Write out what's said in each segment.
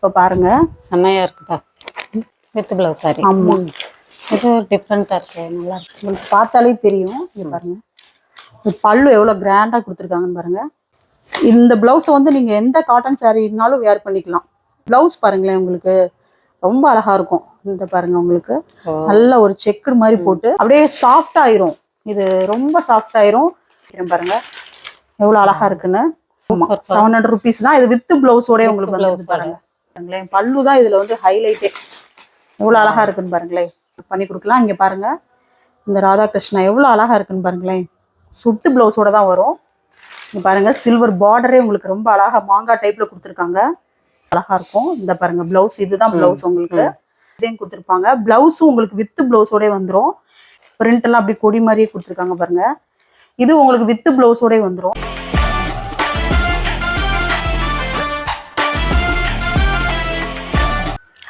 இப்போ பாருங்க. செம்மையா இருக்குப்பா. வித் பிளவுஸ் சாரி ஆமா. இது டிஃப்ரெண்டா இருக்கு. நல்லா இருக்கு. உங்களுக்கு பார்த்தாலே தெரியும். இது பாருங்க. இது பல்லு எவ்வளோ கிராண்டாக கொடுத்துருக்காங்கன்னு பாருங்க. இந்த ப்ளவுஸை வந்து நீங்கள் எந்த காட்டன் சாரீனாலும் வேர் பண்ணிக்கலாம். ப்ளவுஸ் பாருங்களேன் உங்களுக்கு. ரொம்ப அழகா இருக்கும். இந்த பாருங்க உங்களுக்கு. நல்ல ஒரு செக்குடு மாதிரி போட்டு அப்படியே சாஃப்ட் ஆயிரும். இது ரொம்ப சாஃப்ட் ஆயிரும். பாருங்க. எவ்வளோ அழகா இருக்குன்னு. செவன் ஹண்ட்ரட் ருபீஸ் தான். இது வித் பிளவுஸோட உங்களுக்கு வந்து பாருங்க. பாருங்களேன். பல்லு தான் இதுல வந்து ஹைலைட்டே எவ்வளோ அழகா இருக்குன்னு பாருங்களேன். பண்ணி கொடுக்கலாம். இங்க பாருங்க. இந்த ராதாகிருஷ்ணா எவ்வளோ அழகா இருக்குன்னு பாருங்களேன். சுட்டு பிளவுஸோட தான் வரும். இங்கே பாருங்க. சில்வர் பார்டரே உங்களுக்கு ரொம்ப அழகா மாங்காய் டைப்ல கொடுத்துருக்காங்க. அழகா இருக்கும். இந்த பாருங்க. பிளவுஸ் இதுதான் பிளவுஸ் உங்களுக்கு. டிசைன் கொடுத்துருப்பாங்க. பிளவுஸும் உங்களுக்கு வித்து பிளவுஸோட வந்துடும் பிரிண்ட் எல்லாம் அப்படி கொடி மாதிரியே கொடுத்துருக்காங்க பாருங்க. இது உங்களுக்கு வித்து பிளவுஸோட வந்துடும்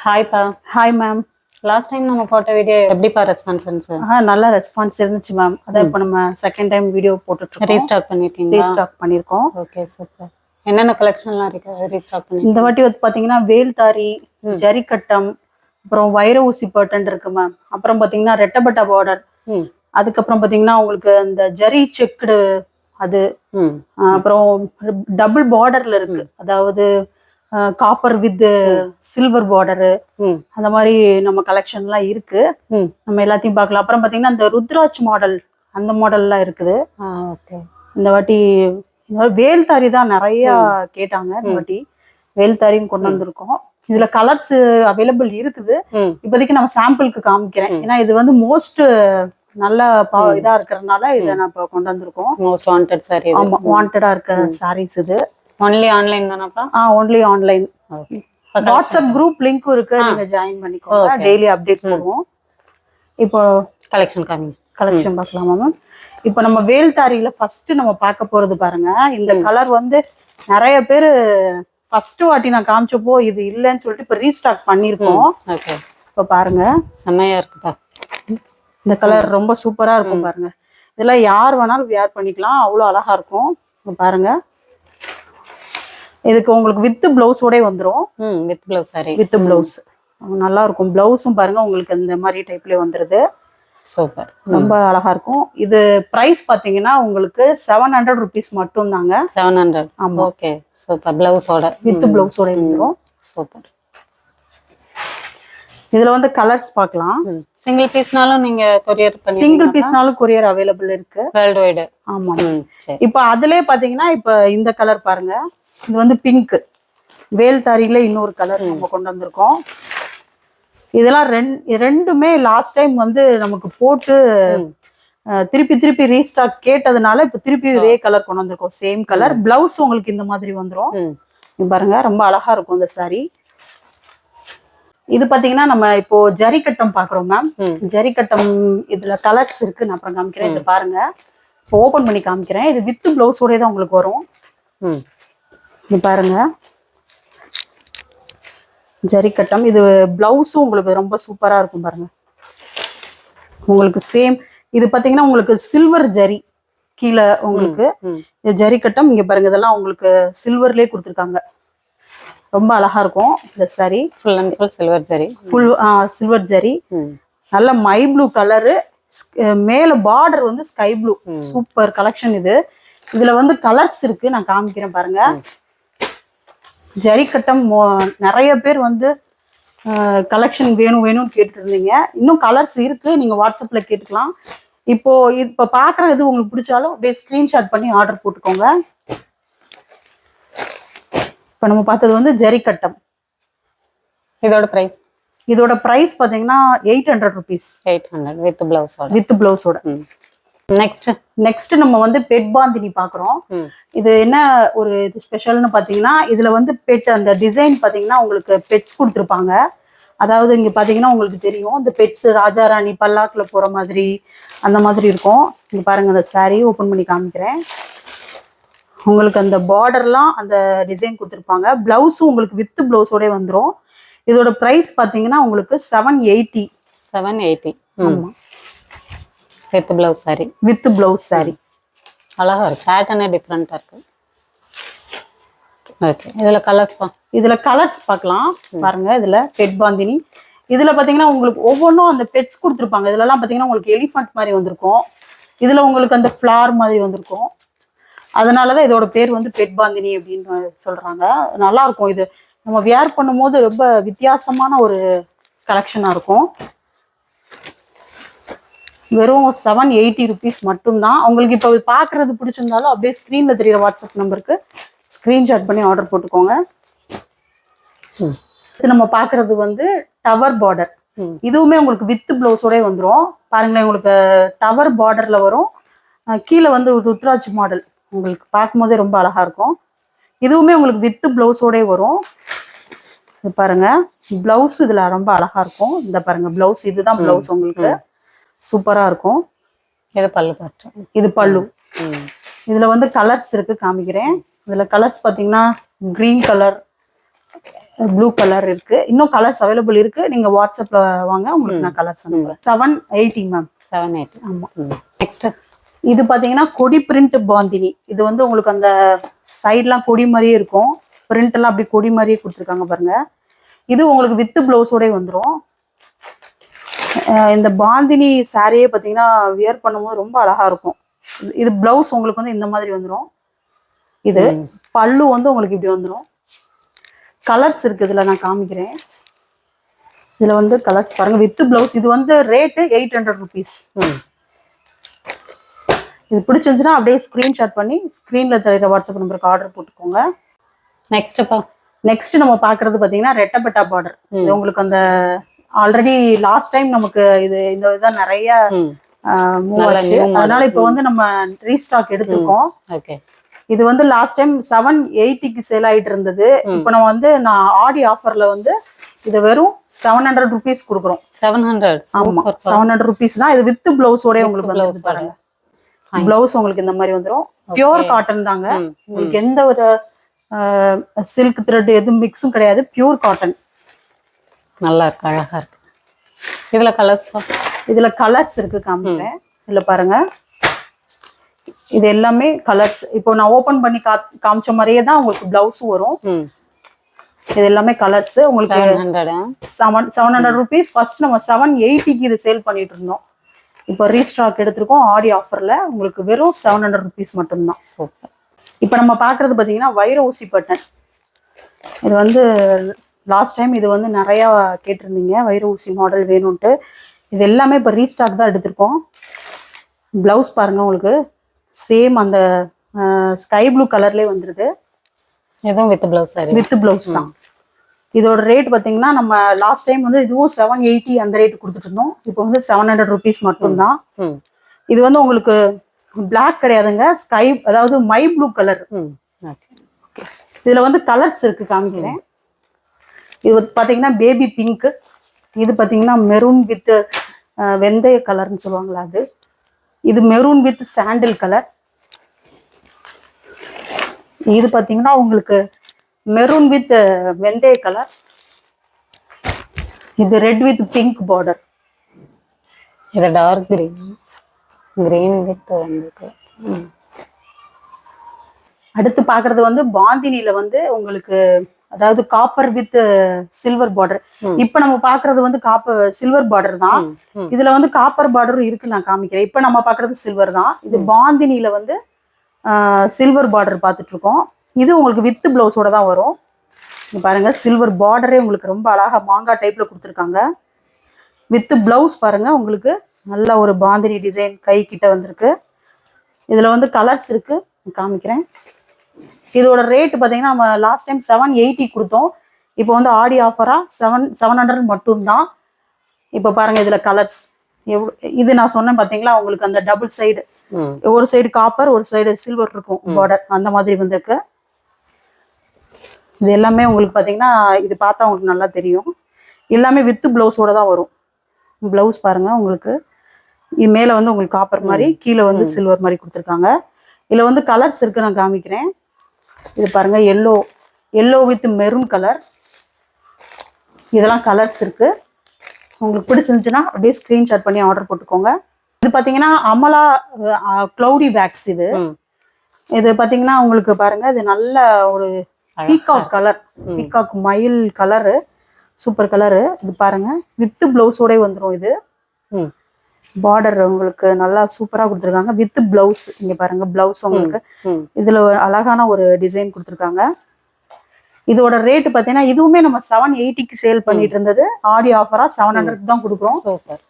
ஹாய்ப்பா ஹாய் மேம் லாஸ்ட் டைம் நம்ம போட்ட வீடியோ எப்படிப்பா ரெஸ்பான்ஸ் இருந்துச்சு? ஆ நல்ல ரெஸ்பான்ஸ் இருந்துச்சு மேம் அதான் இப்போ நம்ம செகண்ட் டைம் வீடியோ போட்டுட்டு ரீஸ்டாக் பண்ணிருக்கீங்களா ரீஸ்டாக் பண்ணியிருக்கோம் ஓகே சூப்பர் என்னென்ன கலெக்ஷன்லாம் இருக்கு? ரீஸ்டாக் பண்ணி இந்த வாட்டி வந்து பாத்தீங்கன்னா வேல்தாரி ஜரிக்கட்டம் அப்புறம் வைர ஊசி பட்டன் இருக்கு மேம் அப்புறம் பாத்தீங்கன்னா ரெட்டப்பட்டா பார்டர் அதுக்கப்புறம் பாத்தீங்கன்னா உங்களுக்கு அந்த ஜரி செக்குடு அது. அப்புறம் டபுள் பார்டர்ல இருக்கு. அதாவது காப்பர் வித் சில்வர் பார்டரு அந்த மாதிரி நம்ம கலெக்ஷன்லாம் இருக்கு. ம். நம்ம எல்லாத்தையும் பார்க்கலாம். அப்புறம் பாத்தீங்கன்னா இந்த ருத்ராஜ் மாடல் அந்த மாடல்லாம் இருக்குது. ஆ ஓகே இந்த வாட்டி வாட்டி வேல்தாரி தான் நிறைய கேட்டாங்க இந்த வாட்டி. வேல்தாரியும் கொண்டு வந்திருக்கோம். இதுல கலர்ஸ் அவைலபிள் இருக்குது. இப்போதைக்கு நம்ம சாம்பிளுக்கு காமிக்கிறேன். ஏன்னா இது வந்து மோஸ்ட் நல்ல பா- இதா இருக்கிறதுனால இதை நான் இப்போ கொண்டு வந்திருக்கோம். மோஸ்ட் வாண்டட் சாரி ஆமா வாண்டடா இருக்க சாரீஸ் இது. ஒன்லி ஆன்லைன் தானப்பா? ஆ ஒன்லி ஆன்லைன் வாட்ஸ்அப் குரூப் லிங்க்கும் இருக்கு நீங்க ஜாயின் பண்ணிக்கோங்க. டெய்லி அப்டேட் பண்ணுவோம் இப்போ கலெக்ஷன் காமிங்க. கலெக்ஷன் பார்க்கலாமா மேம் இப்போ நம்ம வேல்தாரியில ஃபர்ஸ்ட் நம்ம பார்க்க போறது பாருங்க. இந்த கலர் வந்து நிறைய பேர் ஃபர்ஸ்ட் வாட்டி நான் காமிச்சப்போ இது இல்லைன்னு சொல்லிட்டு இப்போ ரீஸ்டாக் பண்ணியிருக்கோம். ஓகே இப்போ பாருங்க. செம்மையா இருக்குப்பா. இந்த கலர் ரொம்ப சூப்பரா இருக்கும் பாருங்க. இதெல்லாம் யார் வேணாலும் வியர் பண்ணிக்கலாம். அவ்வளோ அழகா இருக்கும். இப்போ பாருங்க. இதுக்கு உங்களுக்கு வித் பிளவுஸோட வந்துடும் ம் with blouse saree with blouse. நல்லா இருக்கும் பிளவுஸும் பாருங்க உங்களுக்கு இந்த மாதிரி டைப்லயே வந்துருது. சூப்பர். ரொம்ப அழகா இருக்கும் இது பிரைஸ் பாத்தீங்கன்னா உங்களுக்கு செவன் ஹண்ட்ரட் ருபீஸ் மட்டும் தாங்க செவன் ஹண்ட்ரட் ஆமா. Okay super. பிளவுஸோட. வித் பிளவுஸோட வந்துடும் சூப்பர். இதுல வந்து கலர்ஸ் பார்க்கலாம். சிங்கிள் பீஸ்னாலும் நீங்க கொரியர் சிங்கிள் பீஸ்னாலும் கொரியர் அவைலபிள் இருக்கு. வேர்ல்டு வைடு ஆமா சரி. இப்போ அதுலயே பாத்தீங்கன்னா இப்போ இந்த கலர் பாருங்க. இது வந்து பிங்க் வேல்தாரியில இன்னொரு கலர் நம்ம கொண்டு வந்திருக்கோம். இதெல்லாம் ரெண் ரெண்டுமே லாஸ்ட் டைம் வந்து நமக்கு போட்டு திருப்பி திருப்பி ரீஸ்டாக் கேட்டதுனால இப்போ திருப்பி இதே கலர் கொண்டு வந்திருக்கோம். சேம் கலர் பிளவுஸ் உங்களுக்கு இந்த மாதிரி வந்துரும். ம். இங்க பாருங்க ரொம்ப அழகா இருக்கும் இந்த saree. இது பாத்தீங்கன்னா நம்ம இப்போ ஜரிக்கட்டம் பாக்குறோம் மேம். ஜரிக்கட்டம் இதுல கலர்ஸ் இருக்கு. நான் அப்புறம் காமிக்கிறேன். இது பாருங்க. இப்போ ஓபன் பண்ணி காமிக்கிறேன். இது வித் பிளவுஸோட தான் உங்களுக்கு வரும். ம். இது பாருங்க. ஜரிக்கட்டம். இது பிளவுஸும் உங்களுக்கு ரொம்ப சூப்பரா இருக்கும் பாருங்க. உங்களுக்கு சேம் இது பாத்தீங்கன்னா உங்களுக்கு சில்வர் ஜரி கீழே உங்களுக்கு. ஜரிக்கட்டம். இங்க பாருங்க இதெல்லாம் உங்களுக்கு சில்வர்லயே கொடுத்துருக்காங்க. ரொம்ப அழகா இருக்கும் இந்த saree. Full and full silver zari full silver zari நல்ல மை ப்ளூ கலரு மேல பார்டர் வந்து ஸ்கை ப்ளூ சூப்பர் கலெக்ஷன் இது. இதுல வந்து கலர்ஸ் இருக்கு நான் காமிக்கிறேன் பாருங்க. ஜரிக்கட்டம் நிறைய பேர் வந்து கலெக்ஷன் வேணும் வேணும்னு கேட்டுட்டு இருந்தீங்க இன்னும் கலர்ஸ் இருக்கு நீங்க வாட்ஸ்அப்ல கேட்டுக்கலாம். இப்போ இப்போ பார்க்குற இது உங்களுக்கு பிடிச்சாலும் அப்படியே ஸ்க்ரீன்ஷாட் பண்ணி ஆர்டர் போட்டுக்கோங்க. இப்போ நம்ம பார்த்தது வந்து ஜரிக்கட்டம் இதோட பிரைஸ் இதோட ப்ரைஸ் பார்த்தீங்கன்னா eight hundred rupees eight hundred with பிளவுஸோட with பிளவுஸோட நெக்ஸ்ட் நெக்ஸ்ட் நம்ம வந்து பெட் பாந்தினி பார்க்குறோம். ம். இது என்ன ஒரு இது ஸ்பெஷல்னு பார்த்தீங்கன்னா இதில் வந்து பெட் அந்த டிசைன் பார்த்தீங்கன்னா உங்களுக்கு பெட்ஸ் கொடுத்துருப்பாங்க. அதாவது இங்கே பார்த்தீங்கன்னா உங்களுக்கு தெரியும் இந்த பெட்ஸ் ராஜா ராணி பல்லாக்கில் போகிற மாதிரி அந்த மாதிரி இருக்கும். இங்கே பாருங்க அந்த saree ஓப்பன் பண்ணி காமிக்கிறேன். உங்களுக்கு அந்த பார்டர்லாம் அந்த டிசைன் கொடுத்துருப்பாங்க. ப்ளவுஸும் உங்களுக்கு வித் ப்ளவுஸோட வந்துடும் இதோட ப்ரைஸ் பார்த்தீங்கன்னா உங்களுக்கு செவன் எயிட்டி செவன் எயிட்டி ம். With blouse saree with blouse saree. அழகா இருக்கு. பேட்டர்னே டிஃப்ரெண்டா இருக்கு. ஓகே இதில் கலர்ஸ்ப்பா இதுல கலர்ஸ் பார்க்கலாம் பாருங்க இதுல பெட் பாந்தினி இதுல பாத்தீங்கன்னா உங்களுக்கு ஒவ்வொன்றும் அந்த பெட்ஸ் கொடுத்துருப்பாங்க. இதுலலாம் பாத்தீங்கன்னா உங்களுக்கு எலிஃபண்ட் மாதிரி வந்திருக்கும். இதுல உங்களுக்கு அந்த ஃப்ளார் மாதிரி வந்திருக்கும். அதனாலதான் இதோட பேர் வந்து பெட் பாந்தினி அப்படின்னு சொல்றாங்க. நல்லா இருக்கும் இது. நம்ம வியர் பண்ணும்போது ரொம்ப வித்தியாசமான ஒரு கலெக்ஷனா இருக்கும். வெறும் செவன் எயிட்டி ருபீஸ் மட்டும்தான். உங்களுக்கு இப்போ பார்க்கறது பிடிச்சிருந்தாலும் அப்படியே ஸ்க்ரீனில் தெரியுற வாட்ஸ்அப் நம்பருக்கு ஸ்க்ரீன்ஷாட் பண்ணி ஆர்டர் போட்டுக்கோங்க. இது நம்ம பார்க்கறது வந்து டவர் பார்டர். இதுவுமே உங்களுக்கு வித் பிளவுஸோட வந்துடும் பாருங்களேன் உங்களுக்கு டவர் பார்டர்ல வரும். கீழே வந்து ஒரு ருத்ராஜ் மாடல் உங்களுக்கு பார்க்கும்போதே ரொம்ப அழகா இருக்கும். இதுவுமே உங்களுக்கு வித் பிளவுஸோட வரும். இது பாருங்க பிளவுஸ் இதுல ரொம்ப அழகா இருக்கும். இந்த பாருங்க பிளவுஸ் இதுதான் பிளவுஸ் உங்களுக்கு. சூப்பரா இருக்கும். இது பல்லு பாட்டு இது பல்லு. இதுல வந்து கலர்ஸ் இருக்கு காமிக்கிறேன். இதுல கலர்ஸ் பாத்தீங்கன்னா கிரீன் கலர் ப்ளூ கலர் இருக்கு. இன்னும் கலர்ஸ் அவைலபிள் இருக்கு. நீங்க வாட்ஸ்அப்ல வாங்க உங்களுக்கு நான் கலர்ஸ் அனுப்புறேன். Seven eighty ma'am seven eight ஆமா. நெக்ஸ்ட் இது பாத்தீங்கன்னா கொடி பிரிண்ட் பாந்தினி. இது வந்து உங்களுக்கு அந்த சைட்லாம் கொடி மாதிரியே இருக்கும். பிரிண்ட் எல்லாம் அப்படி கொடி மாதிரியே கொடுத்துருக்காங்க பாருங்க. இது உங்களுக்கு வித் பிளவுஸோட வந்துடும் இந்த பாந்தினி சாரியே பார்த்தீங்கன்னா வியர் பண்ணும்போது ரொம்ப அழகா இருக்கும். இது- பிளவுஸ் உங்களுக்கு வந்து இந்த மாதிரி வந்துடும் இது பல்லு வந்து உங்களுக்கு இப்படி வந்துடும் கலர்ஸ் இருக்கு இதுல நான் காமிக்கிறேன். இதுல வந்து கலர்ஸ் பாருங்க. வித் பிளவுஸ் இது வந்து ரேட்டு எயிட் ஹண்ட்ரட் ருபீஸ் ம். இது பிடிச்சிருந்துச்சுன்னா அப்படியே ஸ்க்ரீன்ஷாட் பண்ணி ஸ்க்ரீனில் தெரியுற வாட்ஸ்அப் நம்பருக்கு ஆர்டர் போட்டுக்கோங்க. நெக்ஸ்ட்ப்பா நெக்ஸ்ட் நம்ம பார்க்கறது பார்த்தீங்கன்னா ரெட்டப்பட்டா பார்டர் இது உங்களுக்கு அந்த ஆல்ரெடி லாஸ்ட் டைம் நமக்கு இது இந்த இதான் நிறைய. அதனால இப்போ வந்து நம்ம ரீஸ்டாக் எடுத்திருக்கோம். ஓகே இது வந்து லாஸ்ட் டைம் செவன் எயிட்டிக்கு சேல் ஆயிட்டு இருந்தது. இப்போ நம்ம வந்து நான் ஆடி ஆஃபர்ல வந்து இது வெறும் செவன் ஹண்ட்ரட் ருபீஸ் கொடுக்குறோம். செவன் ஹண்ட்ரட் ஆமா. செவன் ஹண்ட்ரட் ருபீஸ் தான். இது வித் பிளவுஸோட உங்களுக்கு வந்து பாருங்க. பிளவுஸ் உங்களுக்கு இந்த மாதிரி வந்துரும். பியூர் காட்டன் தாங்க. உங்களுக்கு எந்த ஒரு சில்க் த்ரெட் எதுவும் மிக்ஸும் கிடையாது. பியூர் காட்டன் நல்லா இருக்கு அழகா இருக்கு. இதுல கலர்ஸ்ப்பா இதுல கலர்ஸ் இருக்கு காமிக்கிறேன். இதுல பாருங்க. இது எல்லாமே கலர்ஸ் இப்போ நான் ஓபன் பண்ணி காமிச்ச மாதிரியே தான் உங்களுக்கு பிளவுஸும் வரும். இது எல்லாமே கலர்ஸ் உங்களுக்கு seven seven hundred rupees first நம்ம செவன் எயிட்டிக்கு இது சேல் பண்ணிட்டு இருந்தோம். இப்போ ரீஸ்டாக் எடுத்திருக்கோம் ஆடி ஆஃபர்ல உங்களுக்கு வெறும் செவன் ஹண்ட்ரட் ருபீஸ் மட்டும்தான். சூப்பர். இப்போ நம்ம பார்க்குறது பார்த்தீங்கன்னா வைர ஊசி பட்டன். இது வந்து லாஸ்ட் டைம் இது வந்து நிறையா கேட்டிருந்தீங்க வைர ஊசி மாடல் வேணும்ன்ட்டு. இது எல்லாமே இப்போ ரீஸ்டாக் தான் எடுத்திருக்கோம். ப்ளவுஸ் பாருங்க உங்களுக்கு. சேம் அந்த ஸ்கை ப்ளூ கலர்லேயே வந்துடுது இதுவும் வித் பிளவுஸ் வித் ப்ளவுஸ் தான். இதோட ரேட் பார்த்தீங்கன்னா நம்ம லாஸ்ட் டைம் வந்து இதுவும் செவன் எயிட்டி அந்த ரேட் கொடுத்துட்டு இருந்தோம். இப்போ வந்து செவன் ஹண்ட்ரட் ருபீஸ் மட்டும்தான். இது வந்து உங்களுக்கு Black கிடையாதுங்க. ஸ்கை அதாவது மை. ப்ளூ கலர் இதுல வந்து கலர்ஸ் இருக்கு காமிக்கிறேன். இது வந்து பாத்தீங்கன்னா பேபி பிங்க் இது பாத்தீங்கன்னா மெரூன் வித் வெந்தய கலர்னு சொல்லுவாங்களா அது. இது மெரூன் வித் சாண்டில் கலர் இது பாத்தீங்கன்னா உங்களுக்கு மெரூன் வித் வெந்தய கலர் இது ரெட் வித் பிங்க் பார்டர் இது டார்க் கிரீன் கிரீன் வித் வந்து ம். அடுத்து பார்க்கிறது வந்து பாந்தினில வந்து உங்களுக்கு அதாவது காப்பர் வித் சில்வர் பார்டர் இப்போ நம்ம பார்க்கிறது வந்து காப்பர் சில்வர் பார்டர் தான். இதுல வந்து காப்பர் பார்டரும் இருக்கு நான் காமிக்கிறேன். இப்போ நம்ம பார்க்கிறது சில்வர் தான். இது பாந்தினில வந்து சில்வர் பார்டர் பார்த்துட்டு இருக்கோம். இது உங்களுக்கு வித் பிளவுஸோட தான் வரும். இங்க பாருங்க சில்வர் பார்டரே உங்களுக்கு ரொம்ப அழகா மாங்காய் டைப்ல கொடுத்துருக்காங்க. வித் பிளவுஸ் பாருங்க உங்களுக்கு நல்ல ஒரு பாந்தினி டிசைன் கை கிட்ட வந்திருக்கு. இதுல வந்து கலர்ஸ் இருக்கு. காமிக்கிறேன். இதோட ரேட் பார்த்தீங்கன்னா நம்ம லாஸ்ட் டைம் செவன் எயிட்டி கொடுத்தோம். இப்போ வந்து ஆடி ஆஃபரா செவன் செவன் ஹண்ட்ரட் மட்டும்தான். இப்போ பாருங்க இதுல கலர்ஸ் எவ்வளோ இது நான் சொன்னேன் பார்த்தீங்களா உங்களுக்கு அந்த டபுள் சைடு ஒரு சைடு காப்பர் ஒரு சைடு சில்வர் இருக்கும் பார்டர் அந்த மாதிரி வந்திருக்கு. இது எல்லாமே உங்களுக்கு பார்த்தீங்கன்னா இது பார்த்தா உங்களுக்கு நல்லா தெரியும். எல்லாமே வித்து பிளவுஸோட தான் வரும். பிளவுஸ் பாருங்க உங்களுக்கு. இது மேலே வந்து உங்களுக்கு காப்பர் மாதிரி கீழே வந்து சில்வர் மாதிரி கொடுத்துருக்காங்க. இதில் வந்து கலர்ஸ் இருக்கு நான் காமிக்கிறேன். இது பாருங்க yellow yellow with maroon colour இதெல்லாம் கலர்ஸ் இருக்கு. உங்களுக்கு பிடிச்சிருந்துச்சுன்னா அப்படியே ஸ்க்ரீன்ஷாட் பண்ணி ஆர்டர் போட்டுக்கோங்க. இது பார்த்தீங்கன்னா அமலா க்ளௌடி வேக்ஸ் இது. இது பார்த்தீங்கன்னா உங்களுக்கு பாருங்க இது நல்ல ஒரு பீகாக் கலர் பீகாக் மயில் கலரு சூப்பர் கலரு இது பாருங்க. வித் பிளவுஸோட வந்துடும் இது. பார்டர் உங்களுக்கு நல்லா சூப்பரா கொடுத்துருக்காங்க. வித் பிளவுஸ் இங்க பாருங்க பிளவுஸ் உங்களுக்கு. இதுல அழகான ஒரு டிசைன் கொடுத்துருக்காங்க. இதோட ரேட் பாத்தீங்கன்னா இதுவுமே நம்ம செவன் எயிட்டிக்கு சேல் பண்ணிட்டு இருந்தது. ஆடி ஆஃபரா செவன் ஹண்ட்ரட் தான் கொடுக்குறோம். சூப்பர்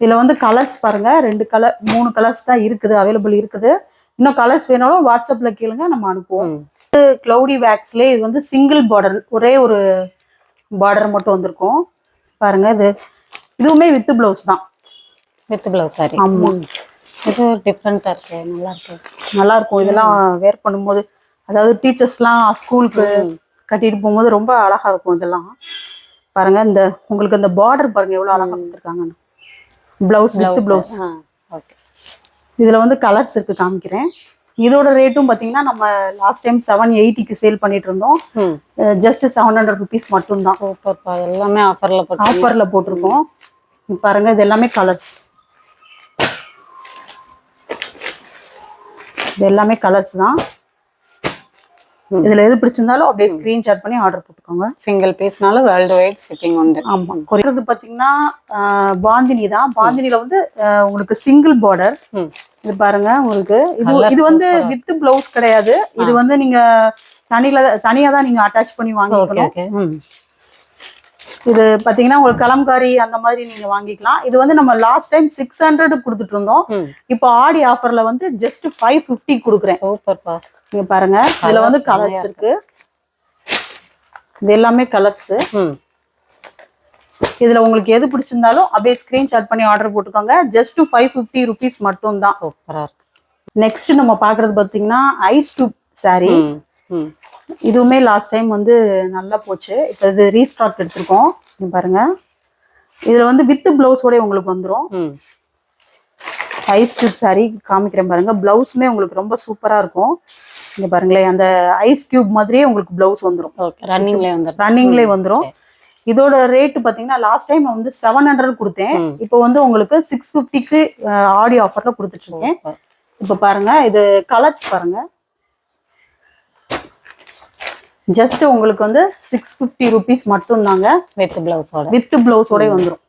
இதுல வந்து கலர்ஸ் பாருங்க. ரெண்டு கலர் மூணு கலர்ஸ் தான் இருக்குது அவைலபிள் இருக்குது. இன்னும் கலர்ஸ் வேணாலும் வாட்ஸ்அப்ல கேளுங்க நம்ம அனுப்புவோம். ம் க்ளவுடி வேக்ஸ்ல இது வந்து சிங்கிள் பார்டர் ஒரே ஒரு பார்டர் மட்டும் வந்திருக்கும். பாருங்க இது இதுவுமே வித் பிளவுஸ் தான். வித் பிளவுஸ் சாரி ஆமா. இது டிஃப்ரெண்டா இருக்கு நல்லா இருக்கு. நல்லா இருக்கும் இதெல்லாம் வேர் பண்ணும்போது அதாவது டீச்சர்ஸ்லாம் ஸ்கூலுக்கு கட்டிட்டு போகும்போது ரொம்ப அழகா இருக்கும் இதெல்லாம். பாருங்க இந்த உங்களுக்கு இந்த பார்டர் பாருங்க எவ்வளவு அழகா கொடுத்துருக்காங்கன்னு பிளவுஸ் வித் பிளவுஸ் ஓகே இதுல வந்து கலர்ஸ் இருக்கு காமிக்கிறேன். இதோட ரேட்டும் பாத்தீங்கன்னா நம்ம லாஸ்ட் டைம் செவன் எயிட்டிக்கு சேல் பண்ணிட்டு இருந்தோம். ஜஸ்ட் செவன் ஹண்ட்ரட் ருபீஸ் மட்டும்தான். சூப்பர்ப்பா எல்லாமே ஆஃபர்ல ஆஃபர்ல போட்டிருக்கோம். பாருங்க இது எல்லாமே கலர்ஸ் இது எல்லாமே கலர்ஸ் தான். இதுல எது பிடிச்சிருந்தாலும் அப்படியே ஸ்கிரீன்ஷாட் பண்ணி ஆர்டர் போட்டுக்கோங்க. சிங்கிள் பீஸ்னால வேர்ல்டு வைட் ஷிப்பிங் உண்டு. ஆமா. குறைறது பாத்தீங்கன்னா பாந்தினி தான். பாந்தினில வந்து உங்களுக்கு சிங்கிள் பார்டர் இது பாருங்க உங்களுக்கு. இது இது வந்து வித் பிளவுஸ் கிடையாது. இது வந்து நீங்க தனியில தனியா தான் நீங்க அட்டாச் பண்ணி வாங்கிக்கணும். இது பாத்தீங்கன்னா உங்களுக்கு கலம்காரி அந்த மாதிரி நீங்க வாங்கிக்கலாம். இது வந்து நம்ம லாஸ்ட் டைம் சிக்ஸ் ஹண்ட்ரட் கொடுத்துட்டு இருந்தோம். இப்போ ஆடி ஆஃபர்ல வந்து ஜஸ்ட் ஃபைவ் ஃபிஃப்டி கொடுக்குறேன். சூப்பர்ப்பா. நீங்க பாருங்க இதுல வந்து கலர்ஸ் இருக்கு. இது எல்லாமே கலர்ஸ் இதுல உங்களுக்கு எது பிடிச்சிருந்தாலும் அப்படியே ஸ்கிரீன்ஷாட் பண்ணி ஆர்டர் போட்டுக்கோங்க. ஜஸ்ட் ஃபைவ் ஃபிஃப்டி ருபீஸ் மட்டும் தான் சூப்பரா இருக்கு. நெக்ஸ்ட் நம்ம பாக்குறது பாத்தீங்கன்னா ஐஸ் டூப் ம் இதுவுமே லாஸ்ட் டைம் வந்து நல்லா போச்சு. இப்போ இது ரீஸ்டாக் எடுத்திருக்கோம். பாருங்க. இதுல வந்து வித் பிளவுஸோட உங்களுக்கு வந்துடும் ஐஸ் டியூப் saree காமிக்கிறேன் பாருங்க. பிளவுஸுமே உங்களுக்கு ரொம்ப சூப்பரா இருக்கும். இங்க பாருங்களேன் அந்த ஐஸ் கியூப் மாதிரியே உங்களுக்கு பிளவுஸ் வந்துடும் ஓகே ரன்னிங்லேயே வந்துடும் ரன்னிங்லேயே வந்துடும் இதோட ரேட் பாத்தீங்கன்னா லாஸ்ட் டைம் வந்து செவன் ஹண்ட்ரட் கொடுத்தேன். இப்போ வந்து உங்களுக்கு சிக்ஸ் ஃபிஃப்டிக்கு ஆடி ஆஃபர்ல கொடுத்துட்டு இருக்கேன் இப்போ பாருங்க இது கலர்ஸ் பாருங்க. ஜஸ்ட் உங்களுக்கு வந்து சிக்ஸ் ஃபிஃப்டி ருபீஸ் மட்டும்தாங்க. வித் பிளவுஸோட வித் பிளவுஸோட வந்துடும்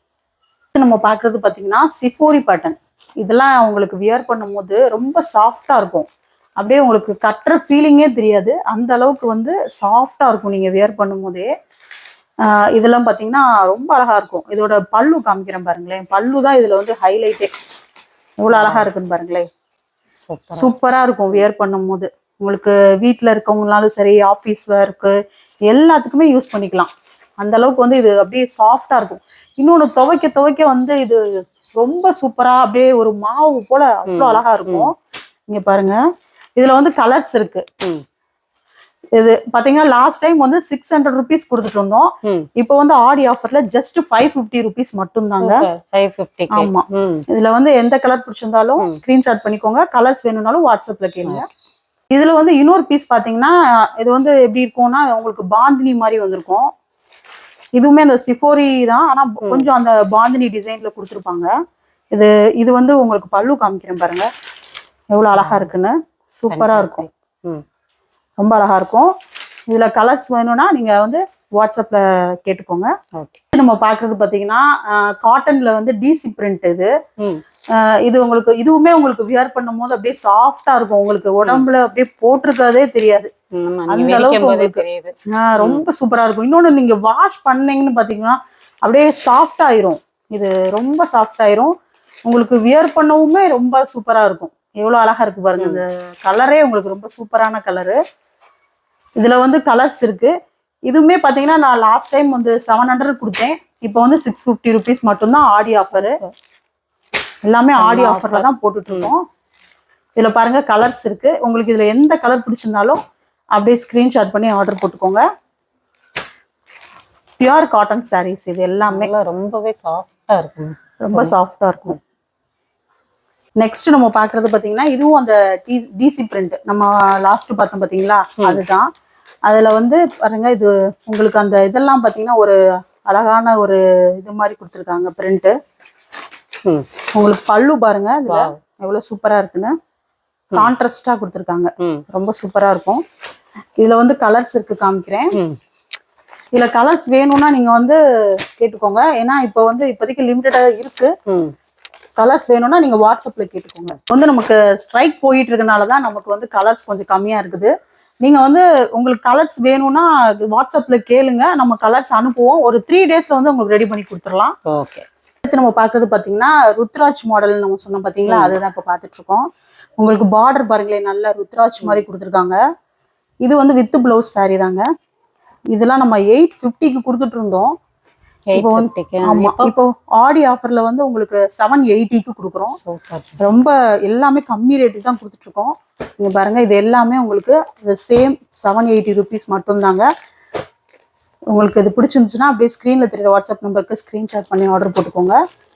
நம்ம பார்க்கிறது பார்த்தீங்கன்னா சிஃபோரி பேட்டர்ன் இதெல்லாம் உங்களுக்கு வியர் பண்ணும்போது ரொம்ப சாஃப்டா இருக்கும். அப்படியே உங்களுக்கு கட்டுற ஃபீலிங்கே தெரியாது. அந்த அளவுக்கு வந்து சாஃப்டா இருக்கும் நீங்க வியர் பண்ணும்போதே. இதெல்லாம் பார்த்தீங்கன்னா ரொம்ப அழகா இருக்கும். இதோட பல்லு காமிக்கிறேன் பாருங்களேன். பல்லு தான் இதுல வந்து ஹைலைட்டே எவ்வளோ அழகா இருக்குன்னு பாருங்களேன். சூப்பர் சூப்பரா இருக்கும் வியர் பண்ணும்போது. உங்களுக்கு வீட்டில் இருக்கவங்கனாலும் சரி ஆஃபீஸ் ஒர்க்கு எல்லாத்துக்குமே யூஸ் பண்ணிக்கலாம். அந்த அளவுக்கு வந்து இது அப்படியே சாஃப்டா இருக்கும். இன்னொன்று துவைக்க துவைக்க வந்து இது ரொம்ப சூப்பரா அப்படியே ஒரு மாவு போல அவ்வளோ அழகா இருக்கும். இங்க பாருங்க. இதுல வந்து கலர்ஸ் இருக்கு. இது பாத்தீங்கன்னா லாஸ்ட் டைம் வந்து சிக்ஸ் ஹண்ட்ரட் ருபீஸ் கொடுத்துட்டு இருந்தோம். இப்போ வந்து ஆடி ஆஃபர்ல just five fifty rupees five fifty ஆமா. இதுல வந்து எந்த கலர் பிடிச்சிருந்தாலும் ஸ்கிரீன்ஷாட் பண்ணிக்கோங்க. கலர்ஸ் வேணும்னாலும் வாட்ஸ்அப்ல கேளுங்க. இதுல வந்து இன்னொரு பீஸ் பாத்தீங்கன்னா இது வந்து எப்படி இருக்கும்னா உங்களுக்கு பாந்தினி மாதிரி வந்திருக்கும். இதுவுமே அந்த சிஃபோரி தான். ஆனா கொஞ்சம் அந்த பாந்தினி டிசைன்ல கொடுத்துருப்பாங்க. இது இது வந்து உங்களுக்கு பல்லு காமிக்கிறேன் பாருங்க. எவ்வளவு அழகா இருக்குன்னு. சூப்பரா இருக்கும். ம். ரொம்ப அழகா இருக்கும். இதுல கலர்ஸ் வேணும்னா நீங்க வந்து வாட்ஸ்அப்ல கேட்டுக்கோங்க. ஓகே நம்ம பாக்குறது பாத்தீங்கன்னா காட்டன்ல வந்து டிசி பிரிண்ட் இது. இது உங்களுக்கு இதுவுமே உங்களுக்கு வியர் பண்ணும்போது அப்படியே சாஃப்டா இருக்கும். உங்களுக்கு உடம்புல அப்படியே போட்டிருக்கதே தெரியாது. அந்த அளவுக்கு போதே உங்களுக்கு- ரொம்ப சூப்பரா இருக்கும். இன்னொன்னு நீங்க வாஷ் பண்ணீங்கன்னு பாத்தீங்கன்னா அப்படியே சாஃப்ட் ஆயிரும். இது ரொம்ப சாஃப்ட் ஆயிரும். உங்களுக்கு வியர் பண்ணவுமே ரொம்ப சூப்பரா இருக்கும். எவ்வளவு அழகா இருக்கு பாருங்க. இந்த கலரே உங்களுக்கு ரொம்ப சூப்பரான கலரு இதுல வந்து கலர்ஸ் இருக்கு. இதுவுமே பாத்தீங்கன்னா நான் லாஸ்ட் டைம் வந்து செவன் ஹண்ட்ரட் கொடுத்தேன். இப்போ வந்து சிக்ஸ் ஃபிஃப்டி ருபீஸ் மட்டும்தான் ஆடி ஆஃபரு எல்லாமே ஆடி ஆஃபர்ல தான் போட்டுட்டு இருக்கோம் இதுல பாருங்க கலர்ஸ் இருக்கு. உங்களுக்கு இதுல எந்த கலர் பிடிச்சிருந்தாலும் அப்படியே ஸ்கிரீன்ஷாட் பண்ணி ஆர்டர் போட்டுக்கோங்க. பியூர் காட்டன் sarees இது எல்லாமே. ரொம்பவே சாஃப்டா இருக்கும் ரொம்ப சாஃப்டா இருக்கும். நெக்ஸ்ட் நம்ம பாக்குறது பாத்தீங்கன்னா இதுவும் அந்த டிசி பிரிண்ட் நம்ம லாஸ்ட் பார்த்தோம் பாத்தீங்களா? அதுதான். அதுல வந்து பாருங்க இது உங்களுக்கு அந்த இதெல்லாம் பாத்தீங்கன்னா ஒரு அழகான ஒரு இது மாதிரி கொடுத்துருக்காங்க பிரிண்ட் ம். உங்களுக்கு பல்லு பாருங்க இதுல எவ்வளவு சூப்பரா இருக்குன்னு. கான்ட்ராஸ்டா கொடுத்துருக்காங்க. ரொம்ப சூப்பரா இருக்கும். இதுல வந்து கலர்ஸ் இருக்கு காமிக்கிறேன். இதுல கலர்ஸ் வேணும்னா நீங்க வந்து கேட்டுக்கோங்க. ஏன்னா இப்போ வந்து இப்போதைக்கு லிமிட்டடா இருக்கு. கலர்ஸ் வேணும்னா நீங்க வாட்ஸ்அப்ல கேட்டுக்கோங்க. வந்து நமக்கு ஸ்ட்ரைக் போயிட்டு இருக்கனால தான் நமக்கு வந்து கலர்ஸ் கொஞ்சம் கம்மியா இருக்குது. நீங்க வந்து உங்களுக்கு கலர்ஸ் வேணும்னா வாட்ஸ்அப்ல கேளுங்க. நம்ம கலர்ஸ் அனுப்புவோம். ஒரு த்ரீ டேஸ்ல வந்து உங்களுக்கு ரெடி பண்ணி கொடுத்துடலாம். ஓகே அடுத்து நம்ம பாக்குறது பாத்தீங்கன்னா ருத்ராஜ் மாடல் நம்ம சொன்னோம் பாத்தீங்களா அதுதான் இப்ப பாத்துட்டு இருக்கோம் உங்களுக்கு பார்டர் பாருங்களேன். நல்ல ருத்ராஜ் மாதிரி கொடுத்துருக்காங்க. இது வந்து வித் பிளவுஸ் saree தாங்க. இதெல்லாம் நம்ம எயிட் ஃபிஃப்டிக்கு கொடுத்துட்டு இருந்தோம். இப்போ ஆடி ஆஃபர்ல வந்து உங்களுக்கு செவன் எயிட்டிக்கு கொடுக்குறோம். ரொம்ப எல்லாமே கம்மி ரேட்டுக்கு தான் கொடுத்துட்டு இருக்கோம் நீங்க பாருங்க இது எல்லாமே உங்களுக்கு சேம் செவன் எயிட்டி ருபீஸ் மட்டும்தாங்க. உங்களுக்கு இது பிடிச்சிருந்துச்சுன்னா அப்படியே ஸ்க்ரீன்ல தெரியுற வாட்ஸ்அப் நம்பருக்கு ஸ்க்ரீன்ஷாட் பண்ணி ஆர்டர் போட்டுக்கோங்க.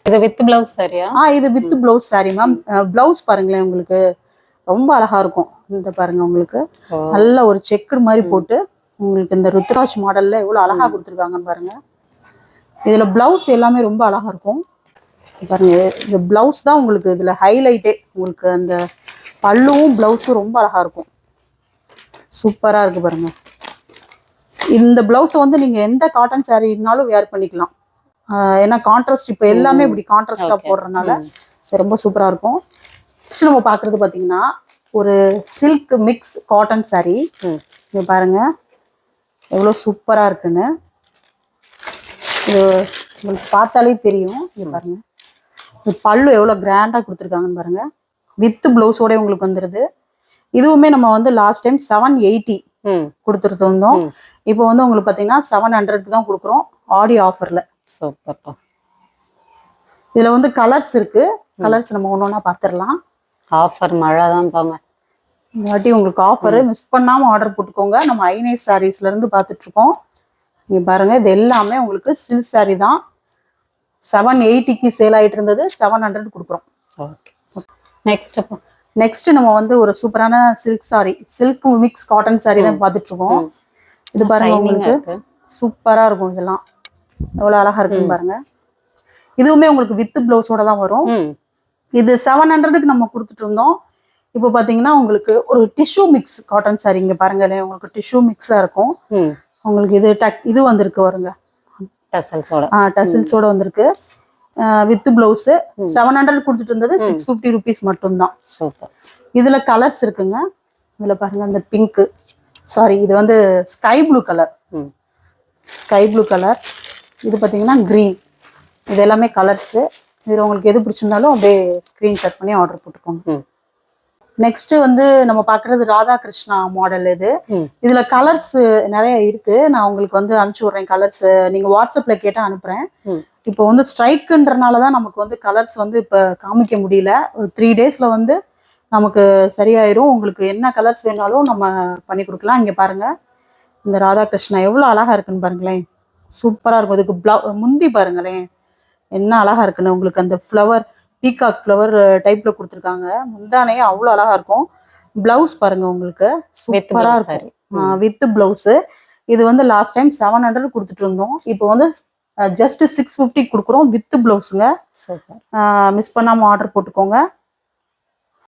இது வித் பிளவுஸ் சரியா ஆ இது with blouse saree ma'am blouse பாருங்களேன் உங்களுக்கு ரொம்ப அழகா இருக்கும். இந்த பாருங்க உங்களுக்கு நல்ல ஒரு செக்குடு மாதிரி போட்டு உங்களுக்கு இந்த ருத்ராஜ் மாடல்ல எவ்வளவு அழகா கொடுத்துருக்காங்கன்னு பாருங்க. இதுல பிளவுஸ் எல்லாமே ரொம்ப அழகா இருக்கும். பாருங்க இந்த பிளவுஸ் தான் உங்களுக்கு இதுல ஹைலைட்டே உங்களுக்கு அந்த பல்லுவும் பிளவுஸும் ரொம்ப அழகா இருக்கும். சூப்பரா இருக்கு பாருங்க. இந்த பிளவுஸை வந்து நீங்க எந்த காட்டன் சாரீனாலும் வேர் பண்ணிக்கலாம். ஏன்னா கான்ட்ராஸ்ட் இப்போ எல்லாமே இப்படி கான்ட்ராஸ்டா Okay. போடுறதுனால ரொம்ப சூப்பரா இருக்கும். நெக்ஸ்ட் நம்ம பார்க்கறது பார்த்தீங்கன்னா ஒரு சில்க் மிக்ஸ் காட்டன் ம். இங்க பாருங்க எவ்வளோ சூப்பரா இருக்குன்னு. இது உங்களுக்கு பார்த்தாலே தெரியும். இங்க பாருங்க. இது பல்லு எவ்வளோ கிராண்டா கொடுத்துருக்காங்கன்னு பாருங்க. வித் பிளவுஸோட உங்களுக்கு வந்துருது. இதுவுமே நம்ம வந்து லாஸ்ட் டைம் செவன் எயிட்டி கொடுத்துட்டு இருந்தோம் இப்போ வந்து உங்களுக்கு பார்த்தீங்கன்னா செவன் ஹண்ட்ரட் தான் கொடுக்குறோம். ஆடி ஆஃபர்ல சூப்பர் இதுல வந்து கலர்ஸ் இருக்கு. கலர்ஸ் நம்ம ஒன்று ஒன்றா பார்த்துடலாம் ஆஃபர் மழை தான் பாங்க இந்த வாட்டி உங்களுக்கு ஆஃபர் மிஸ் பண்ணாம ஆர்டர் போட்டுக்கோங்க. நம்ம ஐநேஸ் சாரீஸ்ல இருந்து பார்த்துட்டு இருக்கோம் நீங்க பாருங்க இது எல்லாமே உங்களுக்கு சில்க் saree தான். செவன் எயிட்டிக்கு சேல் ஆயிட்டு இருந்தது செவன் ஹண்ட்ரட் கொடுக்குறோம். ஓகே நெக்ஸ்ட் அப்போ. நெக்ஸ்ட் நம்ம வந்து ஒரு சூப்பரான silk saree silk mix cotton saree தான் பார்த்துட்டு இருக்கோம் இது பாருங்க உங்களுக்கு சூப்பரா இருக்கும் இதெல்லாம். எவ்வளவு அழகா இருக்குன்னு பாருங்க. இதுவுமே உங்களுக்கு வித் பிளவுஸோட தான் வரும். இது செவன் ஹண்ட்ரடுக்கு நம்ம கொடுத்துட்டு இருந்தோம். இப்போ பார்த்தீங்கன்னா உங்களுக்கு ஒரு டிஷ்யூ மிக்ஸ் காட்டன் saree இங்க பாருங்களேன் உங்களுக்கு டிஷ்யூ மிக்ஸாக இருக்கும். உங்களுக்கு இது டக் இது வந்திருக்கு வருங்க டசல்ஸோட டசில்ஸோட வந்திருக்கு. வித் பிளவுஸு செவன் ஹண்ட்ரட் கொடுத்துட்டு இருந்தது சிக்ஸ் ஃபிஃப்டி ருபீஸ் மட்டும்தான். சூப்பர். இதுல கலர்ஸ் இருக்குங்க. இதுல பாருங்க அந்த பிங்க்கு சாரி இது வந்து sky blue colour sky blue colour இது பார்த்தீங்கன்னா க்ரீன் இது எல்லாமே கலர்ஸு இதில் உங்களுக்கு எது பிடிச்சிருந்தாலும் அப்படியே ஸ்க்ரீன்ஷாட் பண்ணி ஆர்டர் போட்டுக்கோங்க. நெக்ஸ்ட் வந்து நம்ம பார்க்குறது ராதா கிருஷ்ணா மாடல் இது இதுல கலர்ஸ் நிறைய இருக்கு. நான் உங்களுக்கு வந்து அனுப்பிச்சு விட்றேன் கலர்ஸ் நீங்க வாட்ஸ்அப்ல கேட்டா அனுப்புறேன். இப்போ வந்து ஸ்ட்ரைக்குன்றனால தான் நமக்கு வந்து கலர்ஸ் வந்து இப்போ காமிக்க முடியல. ஒரு த்ரீ டேஸ்ல வந்து நமக்கு சரியாயிரும். உங்களுக்கு என்ன கலர்ஸ் வேணாலும் நம்ம பண்ணி கொடுக்கலாம். இங்க பாருங்க. இந்த ராதாகிருஷ்ணா எவ்வளோ அழகா இருக்குன்னு பாருங்களேன். சூப்பரா இருக்கும். இதுக்கு ப்ளவு முந்தி பாருங்களேன். என்ன அழகா இருக்குன்னு. உங்களுக்கு அந்த ஃப்ளவர் பீகாக் ஃப்ளவர் டைப்ல கொடுத்துருக்காங்க. முந்தானையே அவ்வளோ அழகா இருக்கும். பிளவுஸ் பாருங்க உங்களுக்கு. சூப்பரா blouse இருக்கும். வித் பிளவுஸ் இது வந்து லாஸ்ட் டைம் செவன் ஹண்ட்ரட் கொடுத்துட்டு இருந்தோம். இப்போ வந்து ஜஸ்ட் சிக்ஸ் ஃபிஃப்டி கொடுக்குறோம் வித் பிளவுஸுங்க மிஸ் பண்ணாம ஆர்டர் போட்டுக்கோங்க.